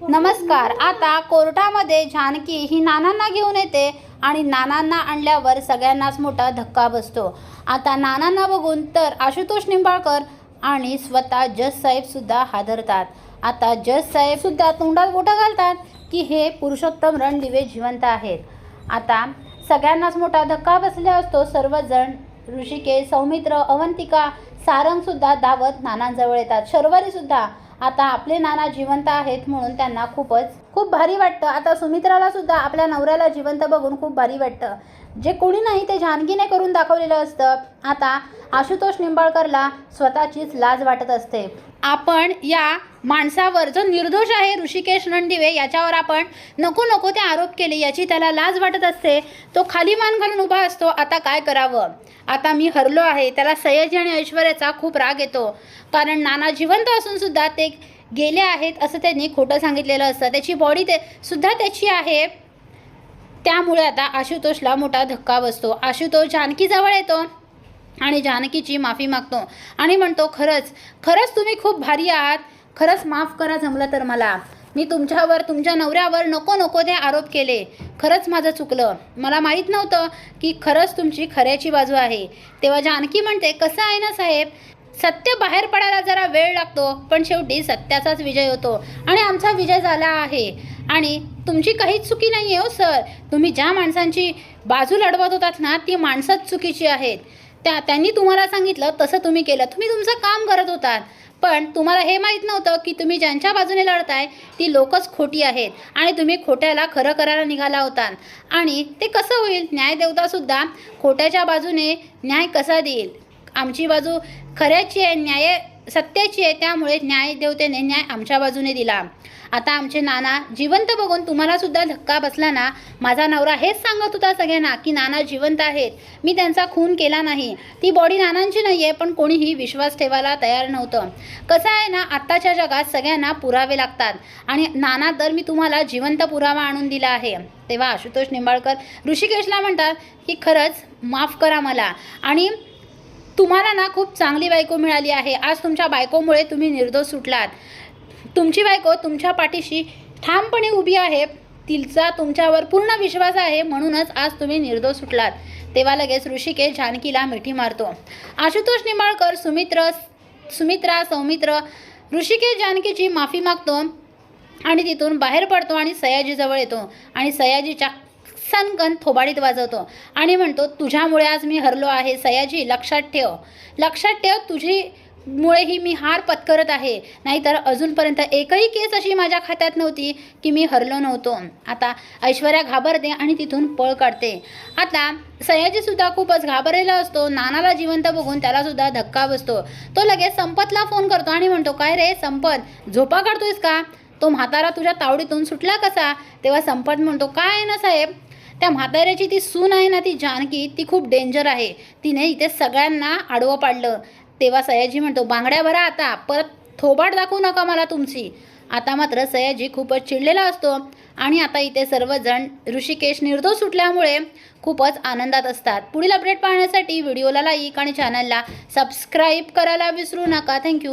नमस्कार आता कोर्टामध्ये जानकी ही नानांना घेऊन येते आणि नानांना आणल्यावर सगळ्यांनाच मोठा धक्का बसतो. आता नानांना बघून तर आशुतोष निंबाळकर आणि स्वतः जज साहेब सुद्धा हादरतात. आता जज साहेब सुद्धा तोंडात बोटं घालतात की हे पुरुषोत्तम रणदिवे जिवंत आहेत. आता सगळ्यांनाच मोठा धक्का बसला असतो. सर्वजण ऋषिकेश सौमित्र अवंतिका सारंगसुद्धा धावत नानांजवळ येतात. शर्वरीसुद्धा आता आपले नाना जिवंत आहेत म्हणून त्यांना खूपच खूप भारी वाटतं. आता सुमित्राला सुद्धा आपल्या नवऱ्याला जिवंत बघून खूप भारी वाटतं. जे कोणी नाही ते जानकीने करून दाखवलेलं असतं. आता आशुतोष निंबाळकरला स्वतःचीच लाज वाटत असते. आपण या माणसावर जो निर्दोष आहे ऋषिकेश रणदिवे याच्यावर आपण नको नको ते आरोप केले याची त्याला लाज वाटत असते. तो खाली मान घालून उभा असतो. आता काय करावं? आता मी हरलो आहे. त्याला सयाजी आणि ऐश्वर्याचा खूप राग येतो. कारण नाना जिवंत असून सुद्धा ते गेले आहेत असं त्यांनी खोटं सांगितलेलं असतं. त्याची बॉडी ते सुद्धा त्याची आहे. त्यामुळे आता आशुतोषला मोठा धक्का बसतो. आशुतोष जानकीजवळ येतो आणि जानकीची माफी मागतो आणि म्हणतो खरंच खरंच तुम्ही खूप भारी आहात. खरंच माफ करा जमलं तर मला. मी तुमच्यावर तुमच्या नवऱ्यावर नको नको ते आरोप केले. खरंच माझं चुकलं. मला माहीत नव्हतं की खरंच तुमची खऱ्याची बाजू आहे. तेव्हा जानकी म्हणते कसं आहे ना साहेब? सत्य बाहेर पडायला जरा वेळ लागतो पण शेवटी सत्याचाच विजय होतो आणि आमचा विजय झाला आहे. आणि तुमची काहीच चुकी नाही आहे हो सर. तुम्ही ज्या माणसांची बाजू लढवत होतात ना ती माणसंच चुकीची आहेत. त्या त्यांनी तुम्हाला सांगितलं तसं तुम्ही केलं. तुम्ही तुमचं काम करत होतात. पण तुम्हाला हे माहीत नव्हतं की तुम्ही ज्यांच्या बाजूने लढताय ती लोकच खोटी आहेत. आणि तुम्ही खोट्याला खरं करायला निघाला होता आणि ते कसं होईल? न्यायदेवतासुद्धा खोट्याच्या बाजूने न्याय कसा देईल? आमची बाजू खऱ्याची आहे न्याय सत्याची आहे त्यामुळे न्याय देवतेने न्याय आमच्या बाजूने दिला. आता आमचे नाना जिवंत बघून तुम्हाला सुद्धा धक्का बसला ना माझा नवरा हेच सांगत होता सगळ्यांना की नाना जिवंत आहेत. मी त्यांचा खून केला नाही. ती बॉडी नानांची नाही आहे पण कोणीही विश्वास ठेवायला तयार नव्हतं. कसं आहे ना आत्ताच्या जगात सगळ्यांना पुरावे लागतात. आणि नाना तर मी तुम्हाला जिवंत पुरावा आणून दिला आहे. तेव्हा आशुतोष निंबाळकर ऋषिकेशला म्हणतात की खरंच माफ करा मला. आणि तुम्हाला ना खूप चांगली बायको मिळाली आहे. आज तुमच्या बायकोमुळे तुम्ही निर्दोष सुटलात. तुमची बायको तुमच्या पाठीशी ठामपणे उभी आहे. तिचा तुमच्यावर पूर्ण विश्वास आहे. म्हणूनच आज तुम्ही निर्दोष सुटलात. तेव्हा लगेच ऋषिकेश जानकीला मिठी मारतो. आशुतोष निंबाळकर सुमित्र सुमित्रा सौमित्र ऋषिकेश जानकीची माफी मागतो आणि तिथून बाहेर पडतो आणि सयाजीजवळ येतो. आणि सयाजीच्या सनकन थोबाडीत वाजवतो. आणि म्हणतो तुझ्यामुळे आज मी हरलो आहे. सयाजी लक्षात ठेव. लक्षात ठेव तुझी मुळे ही मी हार पत्करत आहे. नाहीतर अजूनपर्यंत एकही केस अशी माझ्या खात्यात नव्हती की मी हरलो नव्हतो. आता ऐश्वर्या घाबरते आणि तिथून पळ काढते. आता सयाजीसुद्धा खूपच घाबरलेला असतो. नानाला जिवंत बघून त्यालासुद्धा धक्का बसतो. तो लगेच संपतला फोन करतो आणि म्हणतो काय रे संपत? झोपा काढतोयस का? तो म्हातारा तुझ्या तावडीतून सुटला कसा? तेव्हा संपत म्हणतो काय आहे ना साहेब? त्या म्हाताऱ्याची ती सून आहे ना ती जानकी ती खूप डेंजर आहे. तिने इथे सगळ्यांना आडवं पाडलं. तेव्हा सयाजी म्हणतो बांगड्या भरा आता परत थोबाड दाखवू नका मला तुमची. आता मात्र सयाजी खूपच चिडलेला असतो. आणि आता इथे सर्वजण ऋषिकेश निर्दोष सुटल्यामुळे खूपच आनंदात असतात. पुढील अपडेट पाहण्यासाठी व्हिडिओला लाईक आणि चॅनलला सबस्क्राईब करायला विसरू नका. थँक्यू